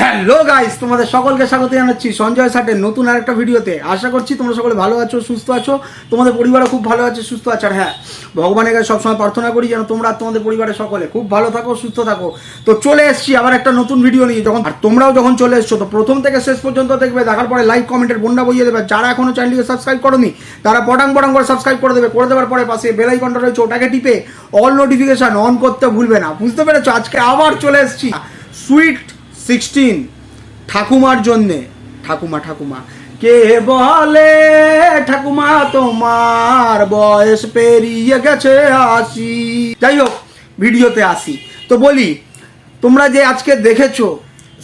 Hello guys তোমাদের সকলকে স্বাগত জানাচ্ছি সঞ্জয় সাটের নতুন আরেকটা ভিডিওতে। আশা করছি তোমরা সকলে ভালো আছো, সুস্থ আছো। তোমাদের পরিবারও খুব ভালো আছে, সুস্থ আছে। আর হ্যাঁ ভগবানের কাছে সবসময় প্রার্থনা করি যেন তোমরা তোমাদের পরিবারের সকলে খুব ভালো থাকো, সুস্থ থাকো। তো চলে এসেছি আবার একটা নতুন ভিডিও নিয়ে। যখন আর তোমরাও যখন চলে এসছো, তো প্রথম থেকে শেষ পর্যন্ত দেখবে, দেখার পরে লাইক কমেন্টের বন্যা বইয়ে দেবে। যারা এখনও চ্যানেলটিকে সাবস্ক্রাইব করোনি, তারা পটাং পটাং করে সাবস্ক্রাইব করে দেবে। করে দেওয়ার পরে পাশে বেল আইকনটা রয়েছে, ওটাকে টিপে অল নোটিফিকেশন অন করতে ভুলবে না। বুঝতে পেরেছ? আজকে আবার চলে এসছি। সুইট সিক্সটিন ঠাকুমার জন্যে। ঠাকুমা ঠাকুমা, কে বলে ঠাকুমা তোমার বয়স পেরিয়ে গেছে আসি যাই হোক ভিডিওতে আসি। তো বলি, তোমরা যে আজকে দেখেছ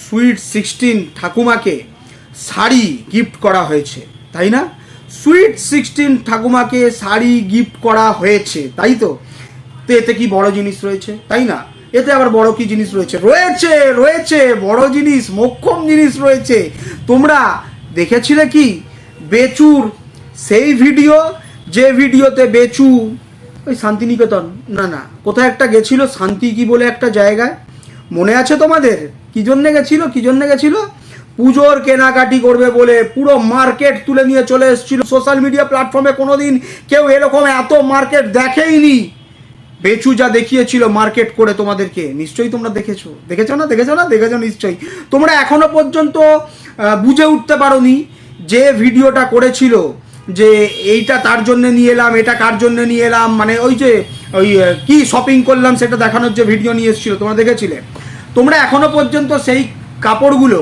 সুইট সিক্সটিন ঠাকুমাকে, শাড়ি গিফট করা হয়েছে, তাই না? সুইট সিক্সটিন ঠাকুমাকে শাড়ি গিফট করা হয়েছে, তাই তো? তো এতে কি বড় জিনিস রয়েছে, তাই না? এতে আবার বড় কি জিনিস রয়েছে? রয়েছে রয়েছে, বড় জিনিস, মোক্ষম জিনিস রয়েছে। তোমরা দেখেছিলে কি? বেচুর, সেই ভিডিও, যে ভিডিওতে বেচু, ওই শান্তিনিকেতন, না না, কোথায় একটা গেছিল, শান্তি কি বলে একটা জায়গায়? মনে আছে তোমাদের? কি জন্যে গেছিল? কি জন্যে গেছিল? পুজোর কেনাকাটি করবে বলে পুরো মার্কেট তুলে নিয়ে চলে এসেছিল। সোশ্যাল মিডিয়া প্ল্যাটফর্মে কোনোদিন কেউ এরকম এত মার্কেট দেখেইনি। বেচু যা দেখিয়েছিল মার্কেট করে তোমাদেরকে, নিশ্চয়ই তোমরা দেখেছ। দেখেছ না? দেখেছ না? দেখেছ নিশ্চয়ই। তোমরা এখনও পর্যন্ত বুঝে উঠতে পারোনি যে ভিডিওটা করেছিল, যে এইটা তার জন্য নিয়ে এলাম, এটা কার জন্য নিয়ে এলাম মানে ওই যে, ওই কি শপিং করলাম সেটা দেখানোর যে ভিডিও নিয়ে এসেছিল, তোমরা দেখেছিলে? তোমরা এখনও পর্যন্ত সেই কাপড়গুলো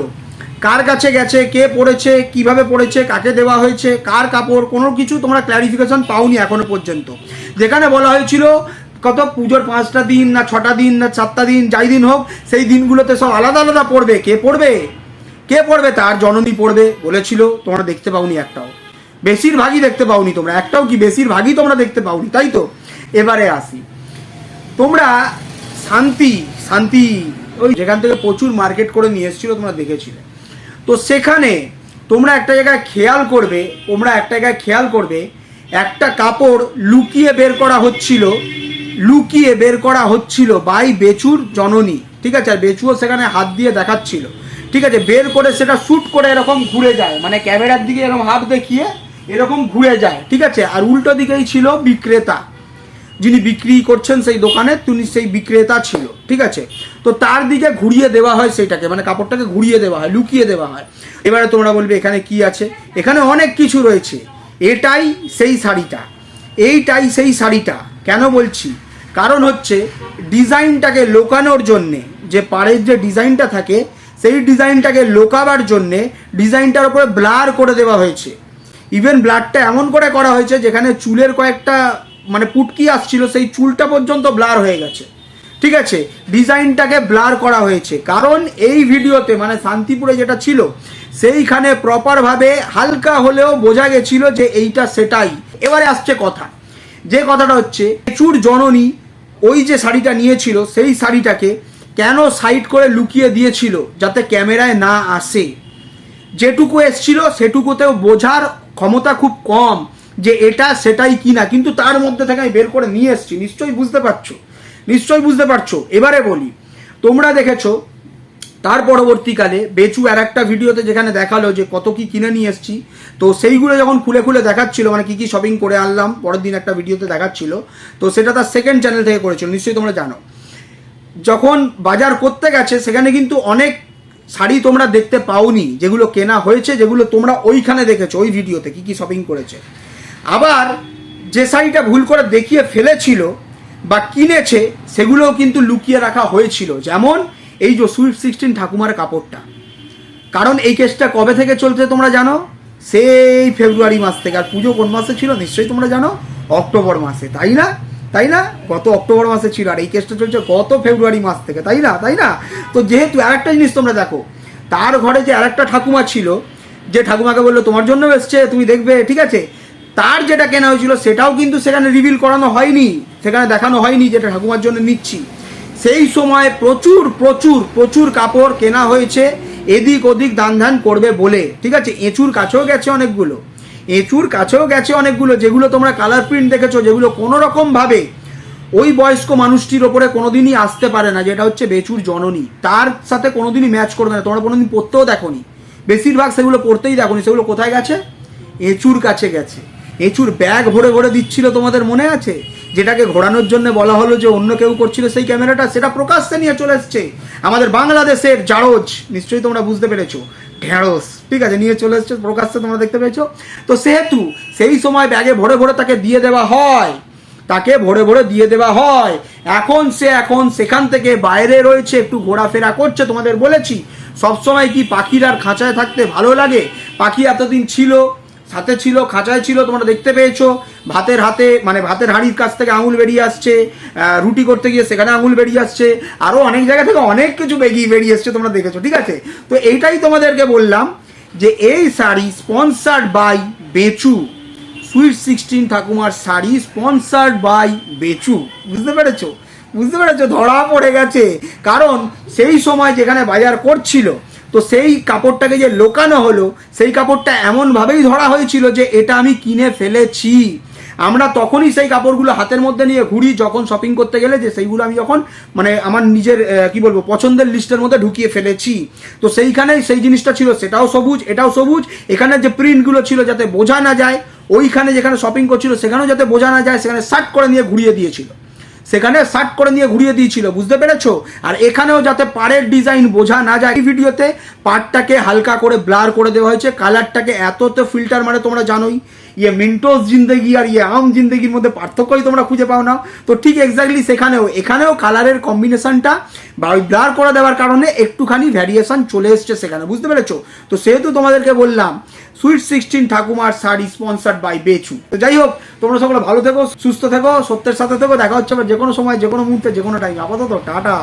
কার কাছে গেছে, কে পড়েছে কীভাবে পড়েছে কাকে দেওয়া হয়েছে, কার কাপড়, কোনো কিছু তোমরা ক্ল্যারিফিকেশন পাওনি এখনও পর্যন্ত। যেখানে বলা হয়েছিল কত? পুজোর পাঁচটা দিন না ছটা দিন না চারটা দিন, যাই দিন হোক, সেই দিনগুলোতে সব আলাদা আলাদা পড়বে। কে পড়বে? কে পড়বে? তার জননী পড়বে, বলেছিল, তোমরা দেখতে পাওনি একটাও। বেশিরভাগই দেখতে পাওনি তোমরা। একটাও কি? বেশিরভাগই তোমরা দেখতে পাওনি, তাই তো? এবারে আসি। তোমরা শান্তি শান্তি, ওই যেখান থেকে প্রচুর মার্কেট করে নিয়ে এসেছিল তোমরা দেখেছিলে। তো সেখানে তোমরা একটা জায়গায় খেয়াল করবে, তোমরা একটা জায়গায় খেয়াল করবে, একটা কাপড় লুকিয়ে বের করা হচ্ছিল লুকিয়ে বের করা হচ্ছিল বাই বেচুর জননী। ঠিক আছে? আর বেচুও সেখানে হাত দিয়ে দেখাচ্ছিল। ঠিক আছে? বের করে সেটা শ্যুট করে এরকম ঘুরে যায়। মানে ক্যামেরার দিকে এরকম হাত দেখিয়ে এরকম ঘুরে যায়। ঠিক আছে? আর উল্টো দিকেই ছিল বিক্রেতা। যিনি বিক্রি করছেন সেই দোকানে, তিনি সেই বিক্রেতা ছিল। ঠিক আছে? তো তার দিকে ঘুরিয়ে দেওয়া হয় সেইটাকে। মানে কাপড়টাকে ঘুরিয়ে দেওয়া হয়, লুকিয়ে দেওয়া হয়। এবারে তোমরা বলবে, এখানে কি আছে? এখানে অনেক কিছু রয়েছে। এটাই সেই শাড়িটা। এইটাই সেই শাড়িটা। কেন বলছি? কারণ হচ্ছে ডিজাইনটাকে লোকানোর জন্যে, যে পাড়ের যে ডিজাইনটা থাকে, সেই ডিজাইনটাকে লোকাবার জন্যে ডিজাইনটার উপরে ব্লার করে দেওয়া হয়েছে। ইভেন ব্লারটা এমন করে করা হয়েছে, যেখানে চুলের কয়েকটা মানে পুটকি আসছিল, সেই চুলটা পর্যন্ত ব্লার হয়ে গেছে। ঠিক আছে? ডিজাইনটাকে ব্লার করা হয়েছে। কারণ এই ভিডিওতে মানে শান্তিপুরে যেটা ছিল, সেইখানে প্রপারভাবে হালকা হলেও বোঝা গেছিল যে এইটা সেটাই। এবারে আসছে কথা। যে কথাটা হচ্ছে, প্রচুর জননী ওই যে শাড়িটা নিয়েছিল, সেই শাড়িটাকে কেন সাইড করে লুকিয়ে দিয়েছিল যাতে ক্যামেরায় না আসে? যেটুকু এসছিল সেটুকুতেও বোঝার ক্ষমতা খুব কম যে এটা সেটাই কিনা, কিন্তু তার মধ্যে থেকে আমি বের করে নিয়ে এসেছি। নিশ্চয়ই বুঝতে পারছ? নিশ্চয়ই বুঝতে পারছ? এবারে বলি, তোমরা দেখেছ তার পরবর্তীকালে বেচু আর একটা ভিডিওতে যেখানে দেখাল যে কত কি কিনে নিয়ে এসেছি। তো সেইগুলো যখন খুলে খুলে দেখাচ্ছিল মানে কি কি শপিং করে আনলাম, পরের দিন একটা ভিডিওতে দেখাচ্ছিল, তো সেটা তার সেকেন্ড চ্যানেল থেকে করেছিল, নিশ্চয়ই তোমরা জানো। যখন বাজার করতে গেছে, সেখানে কিন্তু অনেক শাড়ি তোমরা দেখতে পাওনি, যেগুলো কেনা হয়েছে, যেগুলো তোমরা ওইখানে দেখেছ, ওই ভিডিওতে কি কি শপিং করেছে। আবার যে শাড়িটা ভুল করে দেখিয়ে ফেলেছিল বা কিনেছে, সেগুলোও কিন্তু লুকিয়ে রাখা হয়েছিল। যেমন এই যে সুইট সিক্সটিন ঠাকুমার কাপড়টা। কারণ এই কেসটা কবে থেকে চলছে তোমরা জানো? সেই ফেব্রুয়ারি মাস থেকে। আর পুজো কোন মাসে ছিল? নিশ্চয়ই তোমরা জানো? অক্টোবর মাসে। তাই না? তাই না? গত অক্টোবর মাসে ছিল। আর এই কেসটা চলছে গত ফেব্রুয়ারি মাস থেকে। তাই না? তাই না? তো যেহেতু আরেকটা জিনিস তোমরা দেখো, তার ঘরে যে আরেকটা ঠাকুমা ছিল, যে ঠাকুমাকে বলল, তোমার জন্য এসছে, তুমি দেখবে, ঠিক আছে? তার যেটা কেনা হয়েছিল, সেটাও কিন্তু সেখানে রিভিল করানো হয়নি। সেখানে দেখানো হয়নি যেটা ঠাকুমার জন্য নিচ্ছি। সেই সময় প্রচুর প্রচুর প্রচুর কাপড় কেনা হয়েছে। এদিক ওদিক দান ধান করবে বলে। ঠিক আছে, এঁচুর কাছেও গেছে অনেকগুলো। এঁচুর কাছেও গেছে অনেকগুলো, যেগুলো তোমরা কালার প্রিন্ট দেখেছ, যেগুলো কোনো রকম ভাবে ওই বয়স্ক মানুষটির ওপরে কোনোদিনই আসতে পারে না, যেটা হচ্ছে বেচুর জননী। তার সাথে কোনোদিনই ম্যাচ করবে না, তোমরা কোনোদিন পড়তেও দেখোনি। বেশিরভাগ সেগুলো পড়তেই দেখোনি। সেগুলো কোথায় গেছে? এঁচুর কাছে গেছে। এঁচুর ব্যাগ ভরে ভরে দিচ্ছিল তোমাদের মনে আছে? যেটাকে ঘোরানোর জন্য বলা হলো যে অন্য কেউ করছিল সেই ক্যামেরাটা, সেটা প্রকাশ্যে নিয়ে চলে এসছে। আমাদের বাংলাদেশের জারজ, নিশ্চয়ই তোমরা বুঝতে পেরেছ, ঢেঁড়স, ঠিক আছে, নিয়ে চলে এসছে, প্রকাশ্যে তোমরা দেখতে পেয়েছ। তো সেহেতু সেই সময় ব্যাগে ভরে ভরে তাকে দিয়ে দেওয়া হয়। তাকে ভরে ভরে দিয়ে দেওয়া হয়। এখন সে, এখন সেখান থেকে বাইরে রয়েছে, একটু ঘোরাফেরা করছে, তোমাদের বলেছি। সবসময় কি পাখির আর খাঁচায় থাকতে ভালো লাগে? পাখি এতদিন ছিল সাথে ছিল, খাঁচায় ছিল, তোমরা দেখতে পেয়েছ। ভাতের হাতে মানে ভাতের হাঁড়ির কাছ থেকে আঙুল বেরিয়ে আসছে। রুটি করতে গিয়ে সেখানে আঙুল বেরিয়ে আসছে। আরও অনেক জায়গা থেকে অনেক কিছু বেরিয়ে বেরিয়ে এসছে, তোমরা দেখেছ, ঠিক আছে? তো এইটাই তোমাদেরকে বললাম যে এই sari sponsored by Bechu. Sweet sixteen ঠাকুমার শাড়ি স্পন্সার্ড বাই বেচু। বুঝতে পেরেছ? বুঝতে পেরেছ? ধরা পড়ে গেছে। কারণ সেই সময় যেখানে বাজার করছিল তো সেই কাপড়টাকে যে লোকানো হলো, সেই কাপড়টা এমনভাবেই ধরা হয়েছিল যে এটা আমি কিনে ফেলেছি। আমরা তখনই সেই কাপড়গুলো হাতের মধ্যে নিয়ে ঘুরি, যখন শপিং করতে গেলে যে সেইগুলো আমি যখন মানে আমার নিজের কি বলব, পছন্দের লিস্টের মধ্যে ঢুকিয়ে ফেলেছি। তো সেইখানেই সেই জিনিসটা ছিল, সেটাও সবুজ, এটাও সবুজ। এখানে যে প্রিন্টগুলো ছিল যাতে বোঝা না যায়, ওইখানে যেখানে শপিং করছিল, সেখানেও যাতে বোঝা না যায়, সেখানে শার্ট করে নিয়ে ঘুরিয়ে দিয়েছিল। সেখানে শার্ট করে নিয়ে ঘুরিয়ে দিয়েছিল, বুঝতে পেরেছ? আর এখানেও যাতে পাড়ের ডিজাইন বোঝা না যায়, এই ভিডিওতে পাড়টাকে হালকা করে ব্লার করে দেওয়া হয়েছে কালারটাকে এত তো ফিল্টার মানে তোমরা জানোই। ইয়ে মিন্টোস জিন্দেগি আর ইয়ে আম জিন্দেগির মধ্যে পার্থক্যই তোমরা খুঁজে পাও না তো ঠিক এক্স্যাক্টলি সেখানেও এখানেও কালারের কম্বিনেশনটা বা ওই ব্লার করে দেওয়ার কারণে একটুখানি ভ্যারিয়েশন চলে এসছে সেখানে বুঝতে পেরেছ তো সেহেতু তোমাদেরকে বললাম সুইট সিক্সটিন ঠাকুমার শাড়ি স্পন্সার্ড বাই বেচু তো যাই হোক তোমরা সকলে ভালো থেকো, সুস্থ থেকো, সত্যের সাথে থেকো, দেখা হচ্ছে আবার যে কোনো সময় যে কোনো মুহূর্তে যে কোনো টাইম আপাতত টাটা।